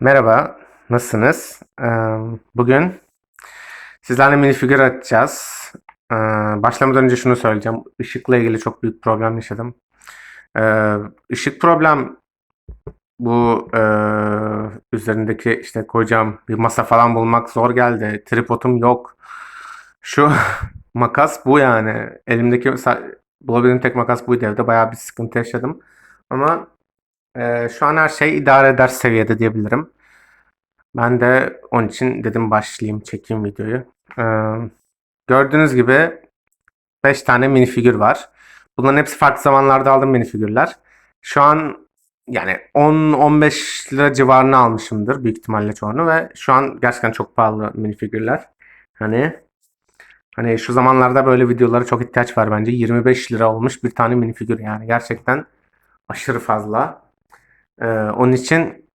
Merhaba, nasılsınız? Ee, Bugün sizlerle minifigür açacağız. Ee, Başlamadan önce şunu söyleyeceğim. Işıkla ilgili çok büyük problem yaşadım. Ee, Işık problem bu e, üzerindeki işte koyacağım bir masa falan bulmak zor geldi. Tripodum yok. Şu makas bu yani. Elimdeki bulabildiğim tek makas buydu evde. Bayağı bir sıkıntı yaşadım. Ama e, şu an her şey idare eder seviyede diyebilirim. Ben de onun için dedim başlayayım, çekeyim videoyu. Ee, gördüğünüz gibi 5 tane minifigür var. Bunların hepsi farklı zamanlarda aldığım minifigürler. Şu an yani 10-15 lira civarına almışımdır büyük ihtimalle çoğunu ve şu an gerçekten çok pahalı minifigürler. Hani hani şu zamanlarda böyle videolara çok ihtiyaç var bence. 25 lira olmuş bir tane minifigür yani gerçekten aşırı fazla. Ee, onun için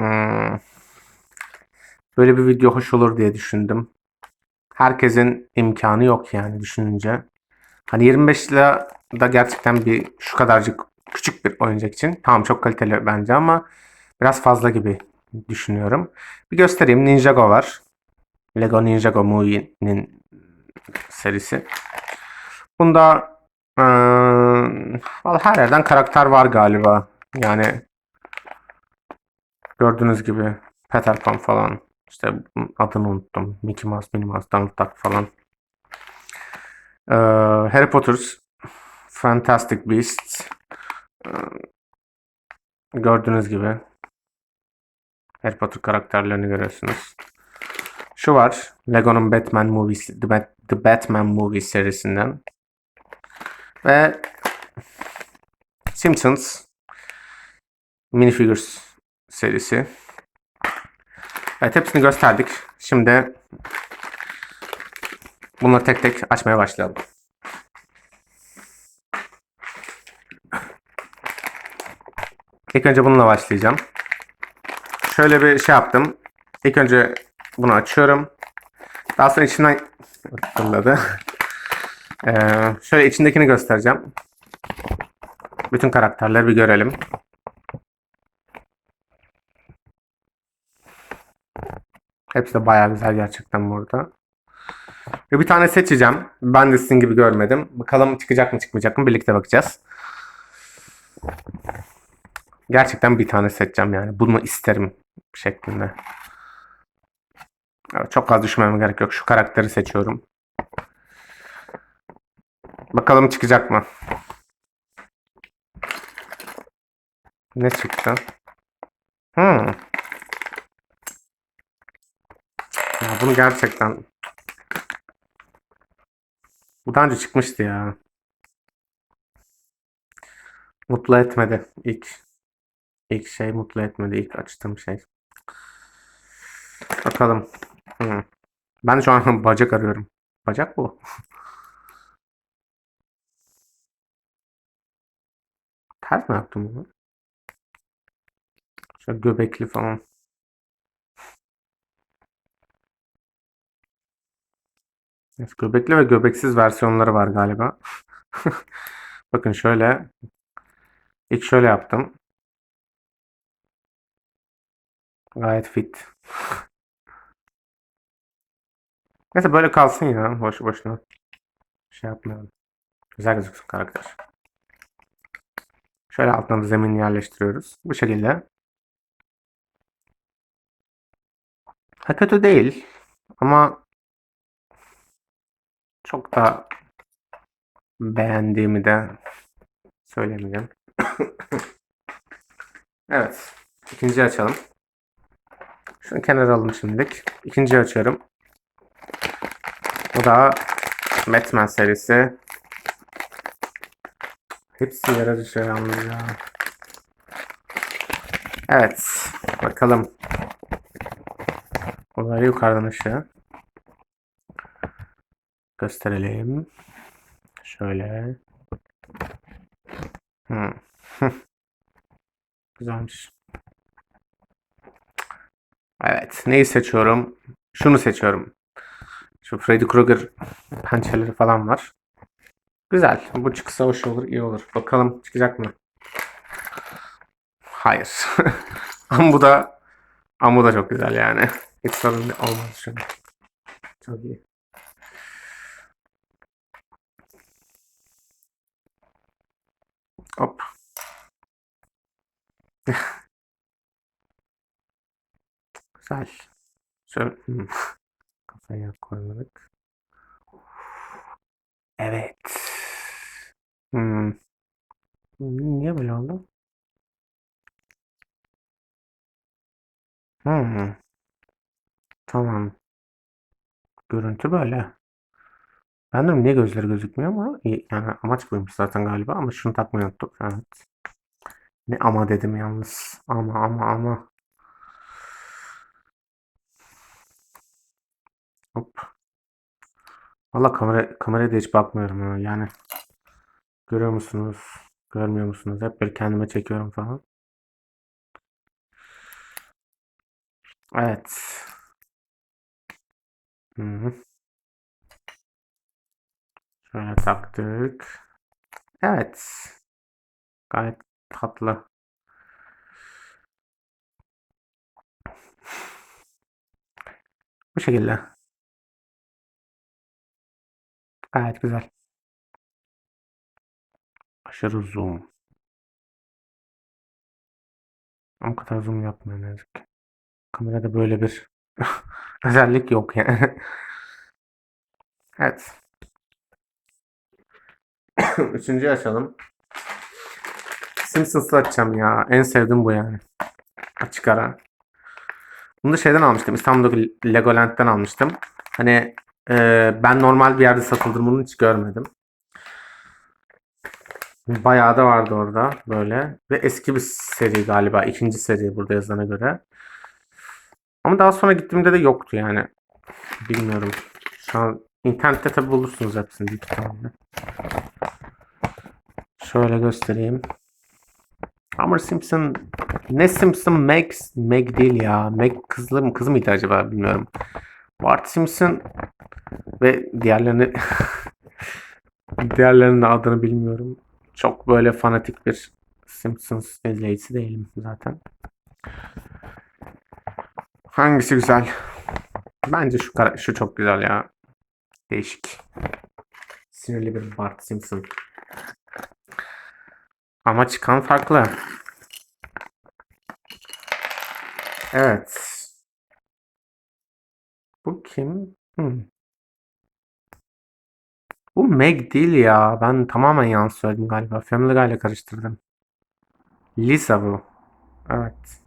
hmm, böyle bir video hoş olur diye düşündüm. Herkesin imkanı yok yani düşününce. Hani 25 lira da gerçekten bir şu kadarcık küçük bir oyuncak için. Tamam çok kaliteli bence ama biraz fazla gibi düşünüyorum. Bir göstereyim. Ninjago var. Lego Ninjago Movie'nin serisi. Bunda vallahi her yerden karakter var galiba. Yani gördüğünüz gibi Peter Pan falan. İşte adını unuttum. Mickey Mouse, Minnie Mouse, Donald Duck falan. Ee, Harry Potter, Fantastic Beasts. Ee, gördüğünüz gibi Harry Potter karakterlerini görüyorsunuz. Şu var. Lego'nun Batman Movies, The, Bat- The Batman Movie serisinden. Ve Simpsons Minifigures serisi. Evet hepsini gösterdik. Şimdi bunları tek tek açmaya başlayalım. İlk önce bununla başlayacağım. Şöyle bir şey yaptım. İlk önce bunu açıyorum. Daha sonra içinden fırladı. Ee, şöyle içindekini göstereceğim. Bütün karakterleri bir görelim. Hepsi de bayağı güzel gerçekten burada. Ve bir tane seçeceğim. Ben de sizin gibi görmedim. Bakalım çıkacak mı çıkmayacak mı birlikte bakacağız. Gerçekten bir tane seçeceğim yani. Bunu isterim şeklinde. Çok fazla düşünmeme gerek yok. Şu karakteri seçiyorum. Bakalım çıkacak mı? Ne çıktı? Hmm. Ya bunu gerçekten bu daha önce çıkmıştı ya. Mutlu etmedi ilk ilk şey mutlu etmedi ilk açtığım şey. Bakalım. Hmm. Ben şu an bacak arıyorum. Bacak bu. Ters mi yaptım bunu? Şöyle göbekli falan. Evet, göbekli ve göbeksiz versiyonları var galiba. Bakın şöyle. İlk şöyle yaptım. Gayet fit. Neyse böyle kalsın ya. Boş boşuna. Şey yapmayalım. Güzel gözüksün karakter. Şöyle altına da zemin yerleştiriyoruz. Bu şekilde. Ha kötü değil. Ama çok da beğendiğimi de söylemeyeceğim. evet. İkinciyi açalım. Şunu kenara alalım şimdilik. İkinciyi açıyorum. Bu da Batman serisi. Hepsi yere düşüyor ya. Evet. Bakalım. Bunları yukarıdan aşağı. Gösterelim. Şöyle. Hmm. Güzelmiş. Evet. Neyi seçiyorum? Şunu seçiyorum. Şu Freddy Krueger pençeleri falan var. Güzel. Bu çıksa hoş olur, iyi olur. Bakalım çıkacak mı? Hayır. Ama bu da Ama bu da çok güzel yani. Hiç sorun olmaz an. Çok iyi. Hop. Güzel. Şöyle hmm. kafaya koymadık. Evet. Hmm. Niye böyle oldu? Hmm. Tamam. Görüntü böyle. Ben de niye gözleri gözükmüyor ama yani amaç buymuş zaten galiba ama şunu takmayı unuttuk. Evet. Ne ama dedim yalnız. Ama ama ama. Hop. Valla kamera, kameraya da hiç bakmıyorum ha. Yani görüyor musunuz? Görmüyor musunuz? Hep bir kendime çekiyorum falan. Evet. Hı -hı. Şöyle taktık. Evet. Gayet tatlı. Bu şekilde. Gayet güzel. Aşırı zoom. O kadar zoom yapmıyor ne yazık ki. Kamerada böyle bir özellik yok yani. Evet. Üçüncüyü açalım. Simpsons'ı açacağım ya. En sevdiğim bu yani. Açık ara. Bunu da şeyden almıştım. İstanbul'daki Legoland'den almıştım. Hani e, ben normal bir yerde satıldığını bunu hiç görmedim. Bayağı da vardı orada böyle. Ve eski bir seri galiba. ikinci seri burada yazana göre. Ama daha sonra gittiğimde de yoktu yani. Bilmiyorum. Şu an internette tabi bulursunuz hepsini büyük. Şöyle göstereyim. Homer Simpson ne Simpson Meg Meg değil ya. Meg kızlı mı kız mıydı acaba bilmiyorum. Bart Simpson ve diğerlerini diğerlerinin adını bilmiyorum. Çok böyle fanatik bir Simpsons izleyicisi değilim zaten. Hangisi güzel? Bence şu şu çok güzel ya. Değişik. Sinirli bir Bart Simpson. Ama çıkan farklı. Evet. Bu kim? Hmm. Bu Meg değil ya. Ben tamamen yanlış söyledim galiba. Family Guy ile karıştırdım. Lisa bu. Evet.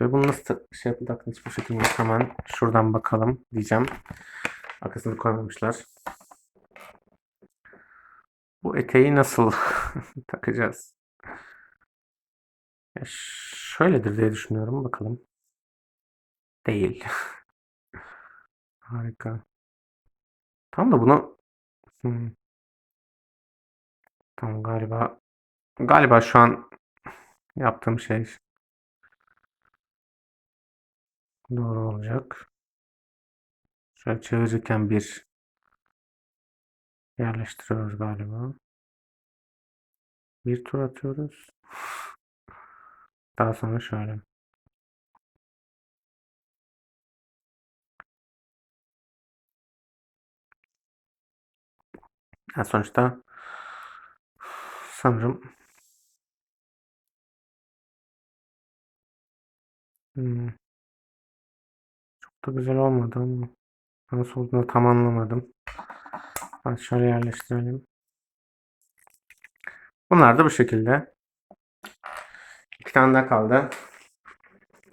Ve bunu nasıl şey yapıldı hiçbir yok. Hemen şuradan bakalım diyeceğim. Arkasını koymamışlar. Bu eteği nasıl takacağız? Ya şöyledir diye düşünüyorum. Bakalım. Değil. Harika. Tam da bunu Hmm. Tamam galiba galiba şu an yaptığım şey doğru olacak. Şöyle çevirirken bir yerleştiriyoruz galiba. Bir tur atıyoruz. Daha sonra şöyle. Yani sonuçta sanırım hmm, çok da güzel olmadı ama nasıl olduğunu tam anlamadım. Ben şöyle yerleştirelim. Bunlar da bu şekilde. İki tane daha kaldı.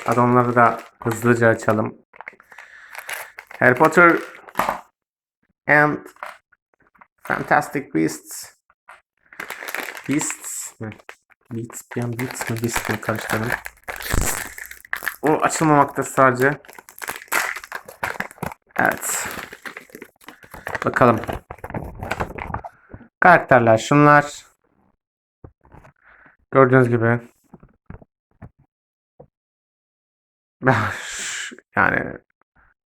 Hadi onları da hızlıca açalım. Harry Potter and Fantastic Beasts. Beasts mi? Beats, bir Beats mi? Beast mi? Karıştırdım. O açılmamakta sadece. Evet. Bakalım. Karakterler şunlar. Gördüğünüz gibi. yani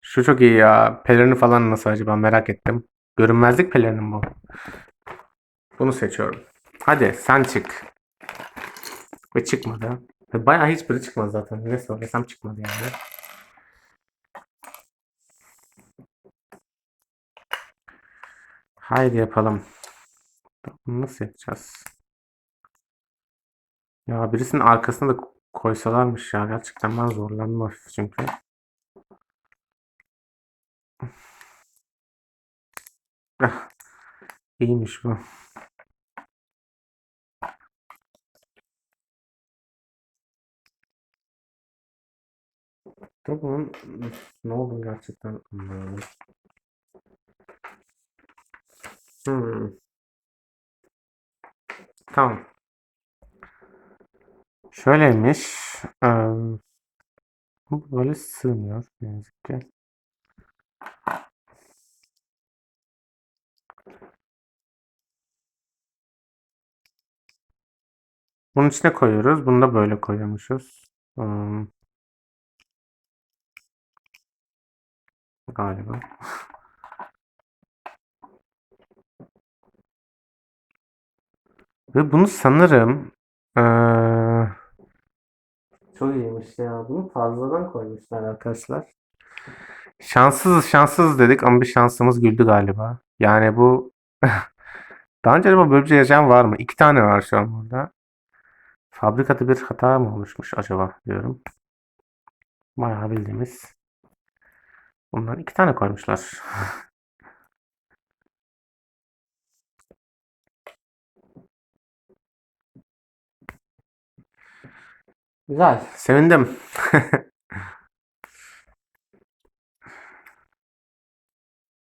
şu çok iyi ya. Pelerini falan nasıl acaba merak ettim. Görünmezlik pelerinin bu. Bunu seçiyorum. Hadi sen çık. Ve çıkmadı. Bayağı hiçbiri çıkmadı zaten. Ne söylesem çıkmadı yani. Haydi yapalım. Bunu nasıl yapacağız? Ya birisinin arkasına da koysalarmış ya. Gerçekten ben zorlandım hafif çünkü. Ah, iyiymiş bu. Da bunun ne oldu gerçekten anlamadım. Hmm. Tamam. Şöyleymiş. eee, bu böyle sığmıyor yazık ki. Bunun içine koyuyoruz. Bunu da böyle koyuyormuşuz. Hmm. Galiba. Ve bunu sanırım eee çok iyiymiş ya. Bunu fazladan koymuşlar arkadaşlar. Şanssızız şanssızız dedik ama bir şansımız güldü galiba. Yani bu daha önce acaba böyle bir şey yaşayan var mı? İki tane var şu an burada. Fabrikada bir hata mı oluşmuş acaba diyorum. Bayağı bildiğimiz. Bundan iki tane koymuşlar. Güzel. Sevindim.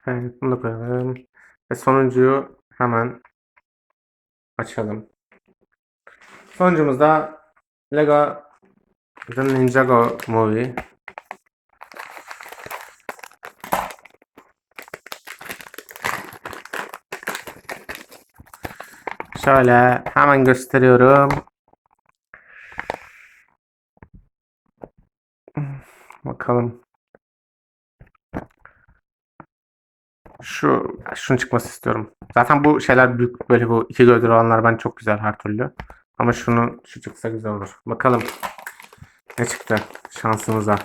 Evet, bunu da koyalım. Ve sonuncuyu hemen açalım. Sonuncumuz da Lego The Ninjago Movie. Şöyle hemen gösteriyorum. Bakalım. Şu şunun çıkması istiyorum. Zaten bu şeyler büyük böyle bu iki gövdeli olanlar ben çok güzel her türlü. Ama şunu şu çıksa güzel olur. Bakalım ne çıktı şansımıza.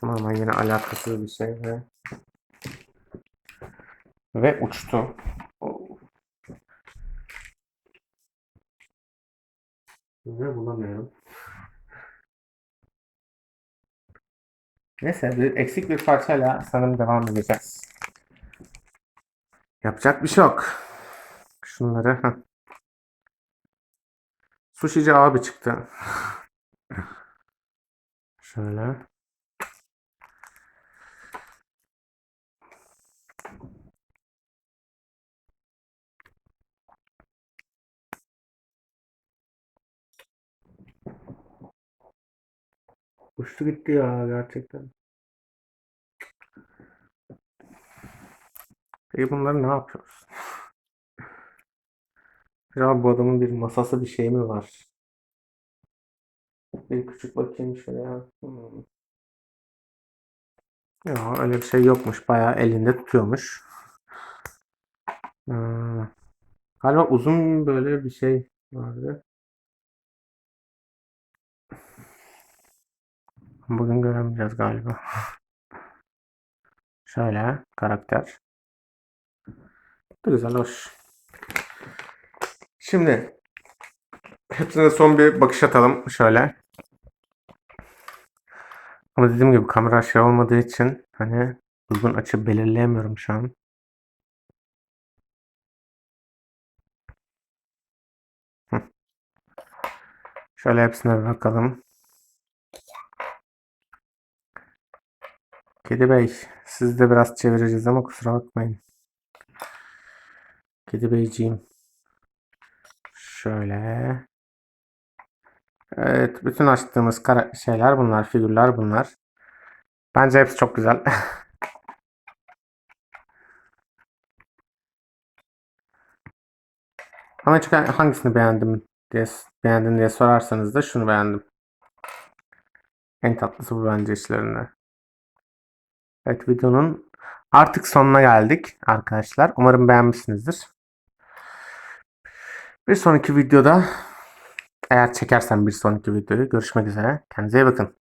Tamamen yine alakasız bir şey ve ve uçtu. Ve bulamıyorum. Neyse bir eksik bir parçayla sanırım devam edeceğiz. Yapacak bir şey yok. Şunları. Sushici abi çıktı. Şöyle. Uçtu gitti ya gerçekten. Peki bunları ne yapıyoruz? Ya bu adamın bir masası bir şey mi var? Bir küçük bakayım şuraya. Hmm. Ya öyle bir şey yokmuş. Bayağı elinde tutuyormuş. Hmm. Galiba uzun böyle bir şey vardı. Bugün göremeyeceğiz galiba. Şöyle karakter. Da güzel hoş. Şimdi hepsine son bir bakış atalım şöyle. Ama dediğim gibi kamera şey olmadığı için hani uygun açı belirleyemiyorum şu an. Şöyle hepsine bir bakalım. Kedi Bey, siz de biraz çevireceğiz ama kusura bakmayın. Kedi Beyciğim. Şöyle. Evet, bütün açtığımız kara şeyler bunlar, figürler bunlar. Bence hepsi çok güzel. Ama çok hangisini beğendim diye beğendin diye sorarsanız da şunu beğendim. En tatlısı bu bence işlerinde. Evet videonun artık sonuna geldik arkadaşlar. Umarım beğenmişsinizdir. Bir sonraki videoda Eğer çekersem bir sonraki videoyu görüşmek üzere. Kendinize iyi bakın.